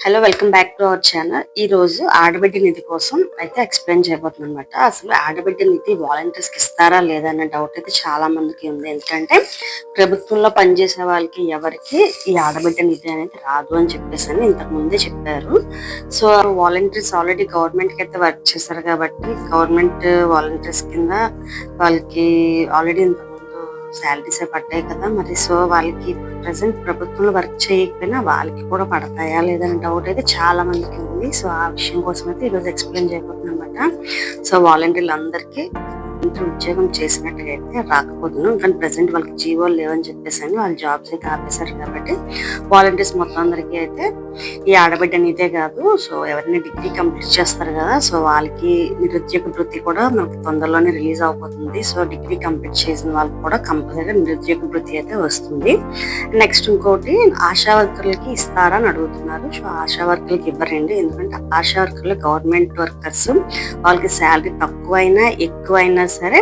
Hello welcome back to our channel ఈ రోజు ఆడబిడ్డ నిధి కోసం అయితే ఎక్స్ప్లెయిన్ చేయబోతున్నాను అనమాట అసలు ఆడబిడ్డ నిధి వాలంటీర్స్కి ఇస్తారా లేదా అనే డౌట్ అయితే చాలా మందికి ఉంది. ఎందుకంటే ప్రభుత్వంలో పనిచేసే వాళ్ళకి ఎవరికి ఈ ఆడబిడ్డ నిధి అనేది రాదు అని చెప్పేసి అని ఇంతకు ముందే చెప్పారు. సో వాలంటీర్స్ ఆల్రెడీ గవర్నమెంట్కి అయితే వర్క్ చేశారు కాబట్టి గవర్నమెంట్ వాలంటీర్స్ కింద వాళ్ళకి ఆల్రెడీ ఇంతకు శాలరీస్ పడ్డాయి కదా మరి సో వాళ్ళకి ప్రజెంట్ ప్రభుత్వంలో వర్క్ చేయకపోయినా వాళ్ళకి కూడా పడతాయా లేదని డౌట్ అయితే చాలా మందికి ఉంది. సో ఆ విషయం కోసం అయితే ఈరోజు ఎక్స్ప్లెయిన్ చేయబోతున్నాను అనమాట సో వాలంటీర్లు అందరికీ ఇంత ఉద్యోగం చేసినట్టుగా అయితే కానీ ప్రజెంట్ వాళ్ళకి జీవోలు లేవని చెప్పేసి అని వాళ్ళు జాబ్స్ అయితే ఆపేశారు కాబట్టి వాలంటీర్స్ మొత్తం అందరికీ అయితే ఈ ఆడబిడ్డ నీతే కాదు. సో ఎవరైనా డిగ్రీ కంప్లీట్ చేస్తారు కదా సో వాళ్ళకి నిరుద్యోగ వృత్తి కూడా మనకు తొందరలోనే రిలీజ్ అవబోతుంది. సో డిగ్రీ కంప్లీట్ చేసిన వాళ్ళకి కూడా కంపల్సరీగా నిరుద్యోగ వృత్తి అయితే వస్తుంది. నెక్స్ట్ ఇంకోటి ఆశా వర్కర్లకి ఇస్తారా అని అడుగుతున్నారు. సో ఆశా వర్కర్లకి ఇవ్వరండి. ఎందుకంటే ఆశా వర్కర్లు గవర్నమెంట్ వర్కర్స్. వాళ్ళకి శాలరీ తక్కువైనా ఎక్కువైనా సరే?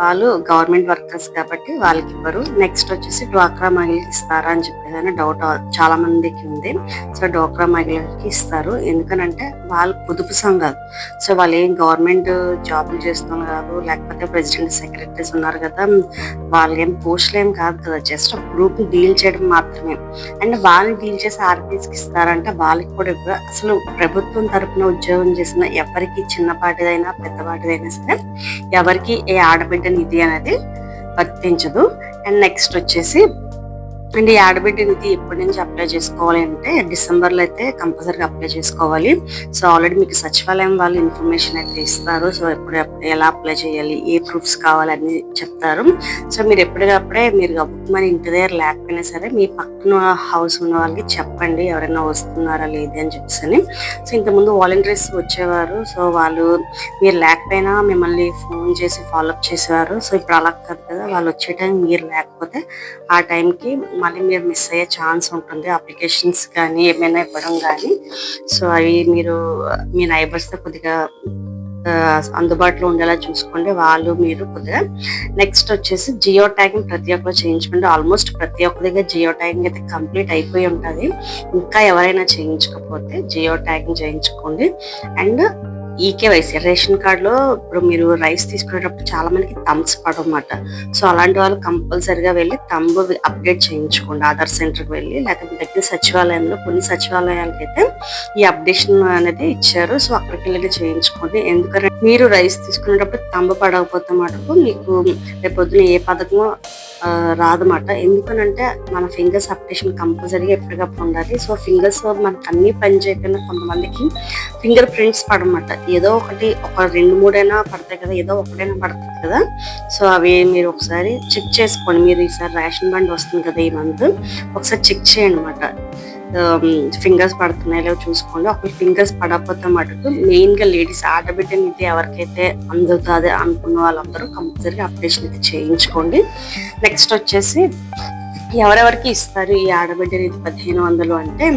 వాళ్ళు గవర్నమెంట్ వర్కర్స్ కాబట్టి వాళ్ళకి ఇవ్వరు. నెక్స్ట్ వచ్చేసి డ్వాక్రా మహిళకి ఇస్తారా అని చెప్పేది డౌట్ చాలా మందికి ఉంది. సో డ్వాక్రా మహిళలకి ఇస్తారు. ఎందుకనంటే వాళ్ళు పొదుపు సంఘాలు సో వాళ్ళు ఏం గవర్నమెంట్ జాబ్లు చేస్తున్నారు కాదు లేకపోతే ప్రెసిడెంట్ సెక్రటరీస్ ఉన్నారు కదా వాళ్ళు ఏం పోస్టులు ఏం కాదు కదా జస్ట్ గ్రూప్ డీల్ చేయడం మాత్రమే. అండ్ వాళ్ళని డీల్ చేసి ఆర్పీస్కి ఇస్తారంటే వాళ్ళకి కూడా అసలు ప్రభుత్వం తరపున ఉద్యోగం చేసిన ఎవరికి చిన్నపాటిదైనా పెద్దపాటిదైనా సరే ఎవరికి ఏ ఆడబిడ్డ నిధి అనేది వర్తించదు. అండ్ నెక్స్ట్ వచ్చేసి అండ్ ఈ ఆడబిడ్డ నిధి ఎప్పటి నుంచి అప్లై చేసుకోవాలి అంటే డిసెంబర్లో అయితే కంపల్సరీగా అప్లై చేసుకోవాలి. సో ఆల్రెడీ మీకు సచివాలయం వాళ్ళు ఇన్ఫర్మేషన్ అయితే ఇస్తారు. సో ఎప్పుడు ఎలా అప్లై చేయాలి ఏ ప్రూఫ్స్ కావాలని చెప్తారు. సో మీరు ఎప్పటికప్పుడే మీరు గబుక్కుమని ఇంటి దగ్గర లేకపోయినా సరే మీ పక్కన హౌస్ ఉన్న వాళ్ళకి చెప్పండి ఎవరైనా వస్తున్నారా లేదు అని చెప్పేసి సో ఇంతకుముందు వాలంటీర్స్ వచ్చేవారు. సో వాళ్ళు మీరు లేకపోయినా మిమ్మల్ని ఫోన్ చేసి ఫాలోఅప్ చేసేవారు. సో ఇప్పుడు అలా కాదు కదా వాళ్ళు వచ్చే టైం మీరు లేకపోతే ఆ టైంకి మళ్ళీ మీరు మిస్ అయ్యే ఛాన్స్ ఉంటుంది. అప్లికేషన్స్ కానీ ఏమైనా ఇవ్వడం కానీ. సో అవి మీరు మీ నైబర్స్తో కొద్దిగా అందుబాటులో ఉండేలా చూసుకోండి. వాళ్ళు మీరు కొద్దిగా నెక్స్ట్ వచ్చేసి జియో ట్యాగింగ్ ప్రతి ఒక్కరు చేయించుకోండి. ఆల్మోస్ట్ ప్రతి ఒక్క దగ్గర జియో ట్యాగింగ్ అయితే కంప్లీట్ అయిపోయి ఉంటుంది. ఇంకా ఎవరైనా చేయించకపోతే జియో ట్యాగింగ్ చేయించుకోండి. And eKYC. రేషన్ కార్డులో ఇప్పుడు మీరు రైస్ తీసుకునేటప్పుడు చాలా మందికి థమ్స్ పడమాట సో అలాంటి వాళ్ళు కంపల్సరిగా వెళ్ళి తంబు అప్డేట్ చేయించుకోండి. ఆధార్ సెంటర్కి వెళ్ళి లేకపోతే దగ్గర సచివాలయంలో కొన్ని సచివాలయాలకి అయితే ఈ అప్డేషన్ అనేది ఇచ్చారు. సో అక్కడికి వెళ్ళి చేయించుకోండి. ఎందుకంటే మీరు రైస్ తీసుకునేటప్పుడు తంబు పడకపోతే మటుకు మీకు రేపొద్దున ఏ పథకమో రాదన్నమాట. ఎందుకనంటే మన ఫింగర్స్ అప్డేషన్ కంపల్సరీగా ఎప్పటికప్పుడు ఉండాలి. సో ఫింగర్స్ మనకు అన్ని పని చేయకుండా కొంతమందికి ఫింగర్ ప్రింట్స్ పడమాట ఏదో ఒకటి ఒక రెండు మూడైనా పడతాయి కదా ఏదో ఒకటైనా పడుతుంది కదా. సో అవి మీరు ఒకసారి చెక్ చేసుకోండి. మీరు ఈసారి రేషన్ బండి వస్తుంది కదా ఈ మంత్. ఒకసారి చెక్ చేయండి అనమాట ఫింగర్స్ పడుతున్నాయో లేవో చూసుకోండి ఒకవేళ ఫింగర్స్ పడకపోతే మటుకు మెయిన్గా లేడీస్ ఆడబిడ్డ నిధి ఎవరికైతే అందుతుంది అనుకున్న వాళ్ళందరూ కంపల్సరీగా అప్డేషన్ అయితే చేయించుకోండి. నెక్స్ట్ వచ్చేసి ఎవరెవరికి ఇస్తారు ఈ ఆడబిడ్డ పదిహేను వందలు అంటే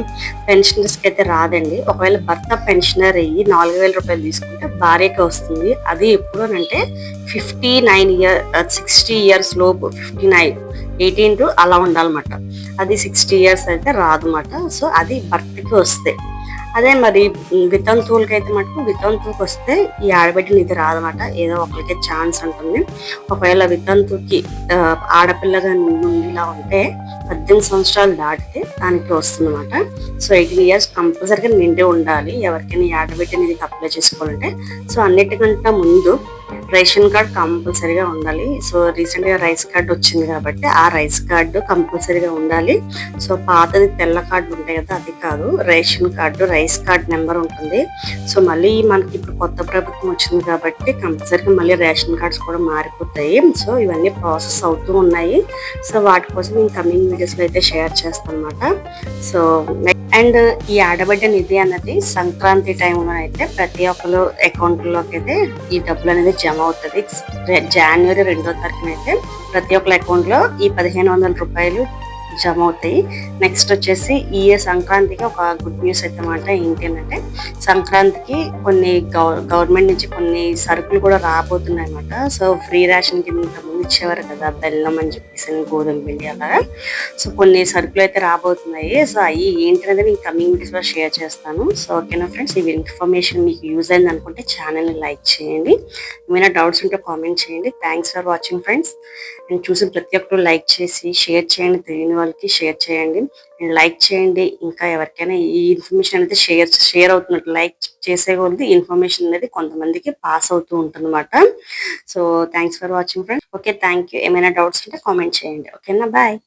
పెన్షనర్స్కి అయితే రాదండి. ఒకవేళ భర్త పెన్షనర్ అయ్యి నాలుగు వేల రూపాయలు తీసుకుంటే భార్యకి వస్తుంది. అది ఎప్పుడు అంటే fifty nine year sixty years లోపు ఫిఫ్టీ నైన్ ఎయిటీన్ టు అలా ఉండాలన్నమాట. అది సిక్స్టీ ఇయర్స్ అయితే రాదన్నమాట. సో అది భర్తకి వస్తే. అదే మరి వితంతువులకి అయితే మటుకు వితంతువుకి వస్తే ఈ ఆడబిడ్డ నిధి రాదన్నమాట ఏదో ఒకరికి ఛాన్స్ ఉంటుంది. ఒకవేళ వితంతువుకి ఆడపిల్లగా ఇలా ఉంటే పద్దెనిమిది సంవత్సరాలు దాటితే దానికి వస్తుందన్నమాట సో ఎయిటీన్ ఇయర్స్ కంపల్సరీగా నిండి ఉండాలి. ఎవరికైనా ఈ ఆడబిడ్డ నిధికి అప్లై చేసుకోవాలంటే. సో అన్నిటికంటే ముందు రేషన్ కార్డ్ కంపల్సరీగా ఉండాలి. సో రీసెంట్గా రైస్ కార్డ్ వచ్చింది కాబట్టి ఆ రైస్ కార్డు కంపల్సరీగా ఉండాలి. సో పాతది తెల్ల కార్డు ఉంటాయి కదా అది కాదు. Ration card rice card number ఉంటుంది. సో మళ్ళీ మనకి ఇప్పుడు కొత్త ప్రభుత్వం వచ్చింది కాబట్టి కంపల్సరీగా మళ్ళీ రేషన్ కార్డ్స్ కూడా మారిపోతాయి. సో ఇవన్నీ ప్రాసెస్ అవుతూ ఉన్నాయి. సో వాటి కోసం నేను కమింగ్ వీడియోస్ అయితే షేర్ చేస్తాను అనమాట సో అండ్ ఈ ఆడబిడ్డ నిధి అన్నది సంక్రాంతి టైంలో అయితే ప్రతి ఒక్కరు అకౌంట్లోకి అయితే ఈ డబ్బులు అనేది జమ అవుతుంది. జనవరి రెండో తారీఖున అయితే ప్రతి ఒక్కరి అకౌంట్లో ఈ పదిహేను వందల రూపాయలు జమ అవుతాయి. నెక్స్ట్ వచ్చేసి ఈ సంక్రాంతికి ఒక గుడ్ న్యూస్ అయితే మాట ఏంటి అంటే సంక్రాంతికి కొన్ని గవర్నమెంట్ నుంచి కొన్ని సరుకులు కూడా రాబోతున్నాయి అన్నమాట సో ఫ్రీ రేషన్ కింద ఇచ్చేవారు కదా బెల్లం అని చెప్పేసి గోధుమ పిండి అలాగా సో కొన్ని సరుకులు అయితే రాబోతున్నాయి. సో అవి ఏంటనేది నేను కమింగ్ వీడియోస్లో షేర్ చేస్తాను. సో ఓకేనా ఫ్రెండ్స్ ఈ ఇన్ఫర్మేషన్ మీకు యూజ్ అయింది అనుకుంటే ఛానల్ని లైక్ చేయండి. ఏమైనా డౌట్స్ ఉంటే కామెంట్ చేయండి. థ్యాంక్స్ ఫర్ వాచింగ్ ఫ్రెండ్స్ నేను చూసిన ప్రతి ఒక్కరు లైక్ చేసి షేర్ చేయండి. తెలియని వాళ్ళకి షేర్ చేయండి. లైక్ చేయండి. ఇంకా ఎవరికైనా ఈ ఇన్ఫర్మేషన్ అనేది షేర్ షేర్ అవుతున్నట్టు లైక్ చేసే కొద్ది ఇన్ఫర్మేషన్ అనేది కొంతమందికి పాస్ అవుతూ ఉంటుందన్నమాట. So thanks for watching friends okay thank you ఏమైనా డౌట్స్ ఉంటే కామెంట్ చేయండి. ఓకేనా బాయ్